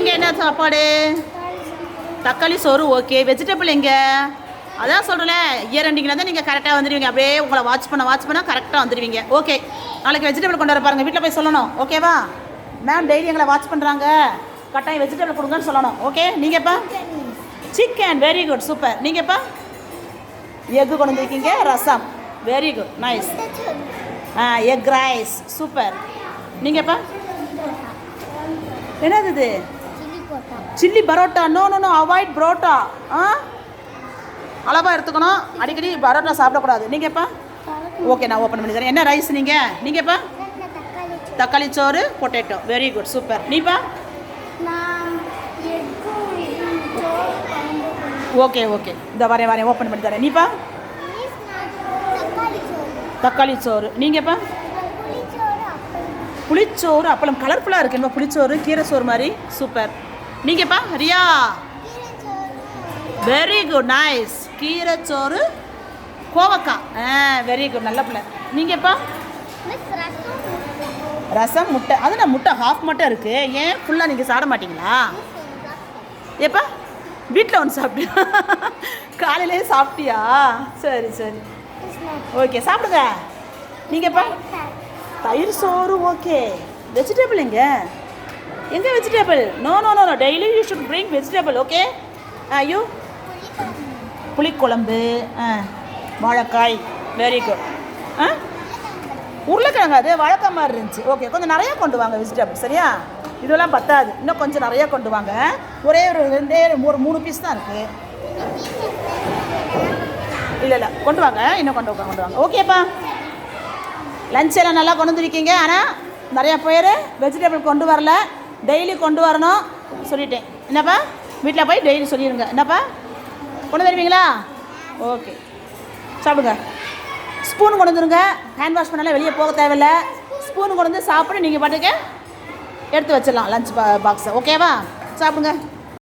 எங்கே என்ன சாப்பாடு? தக்காளி சோறு ஓகே வெஜிடபிள் எங்கே? அதான் சொல்கிறேன் இயர் ரெண்டிங்கில் தான் நீங்கள் கரெக்டாக வந்துடுவீங்க அப்படியே உங்களை வாட்ச் பண்ண வாட்ச் பண்ணால் கரெக்டாக வந்துடுவீங்க ஓகே நாளைக்கு வெஜிடபிள் கொண்டு வர பாருங்கள் வீட்டில் போய் சொல்லணும். ஓகேவா மேம் டெய்லி எங்களை வாட்ச் பண்ணுறாங்க கட்டாயம் வெஜிடபிள் கொடுங்கன்னு சொல்லணும். ஓகே நீங்கப்பா சிக்கன் வெரி குட் சூப்பர் நீங்கள்ப்பா எக்கு கொண்டு வந்துருக்கீங்க. ரசம். Very good nice egg rice super நீங்கள்ப்பா என்னது இது? Chilli parotta. No no no avoid parotta. ஆ? அளவாக எடுத்துக்கணும். அடிக்கடி பரோட்டா சாப்பிடக்கூடாது. நீங்கப்பா ஓகே நான் ஓப்பன் பண்ணி தரேன். என்ன ரைஸ் நீங்கள் நீங்கப்பா தக்காளி சோறு. பொட்டேட்டோ வெரி குட் சூப்பர் நீப்பா ஓகே ஓகே இந்த வரேன் வரேன் ஓப்பன் பண்ணி தரேன். நீப்பா தக்காளி சோறு. நீங்கப்பா புளிச்சோறு அப்பளம். கலர்ஃபுல்லாக இருக்கு. என்ன புளிச்சோறு கீரை சோறு மாதிரி. சூப்பர் நீங்கப்பா ரியா வெரி குட் நைஸ் கீரை சோறு கோவக்காய். ஆ வெரி குட் நல்ல பிள்ளை. நீங்கப்பா? ரசம் முட்டை. அது நான் முட்டை ஹாஃப் மட்டும் இருக்குது ஏன் ஃபுல்லாக நீங்கள் சாப்பிட மாட்டிங்களா? ஏப்பா வீட்டில் ஒன்று சாப்பிட்டியா காலையிலே சாப்பிட்டியா? சரி சரி. ஓகே சாப்பிடுங்க. நீங்கப்பா? தயிர் சோறு ஓகே வெஜிடபிள் எங்கே? எங்கே vegetable no no no no daily you should bring vegetable okay ஐயோ புளிக்குழம்பு. ஆ வாழைக்காய். வெரி குட் ஆ உருளைக்கிழங்கு அது வழக்கம் மாதிரி இருந்துச்சு. ஓகே கொஞ்சம் நிறையா கொண்டு வாங்க வெஜிடபிள் சரியா? இதெல்லாம் பத்தாது. இன்னும் கொஞ்சம் நிறையா கொண்டு வாங்க. ஒரே ஒரு ரெண்டே ஒரு மூணு பீஸ் தான் இருக்குது இல்லை இல்லை. கொண்டு வாங்க. இன்னும் கொண்டு வாங்க கொண்டு வாங்க. ஓகேப்பா லஞ்ச் எல்லாம் நல்லா கொண்டு வந்துருக்கீங்க. ஆனால் நிறையா பேர் வெஜிடபிள் கொண்டு வரல. டெய்லி கொண்டு வரணும் சொல்லிட்டேன். என்னப்பா? வீட்டில் போய் டெய்லி சொல்லிடுங்க என்னப்பா? கொண்டு தருவீங்களா? ஓகே. சாப்பிடுங்க. ஸ்பூன் கொண்டு வந்துருங்க. ஹேண்ட் வாஷ் பண்ணாலும் வெளியே போக தேவையில்ல. ஸ்பூன் கொண்டு வந்து சாப்பிட்டு நீங்கள் பாட்டுக்கு எடுத்து வச்சிடலாம் லஞ்ச் பா பாக்ஸை ஓகேவா சாப்பிடுங்க.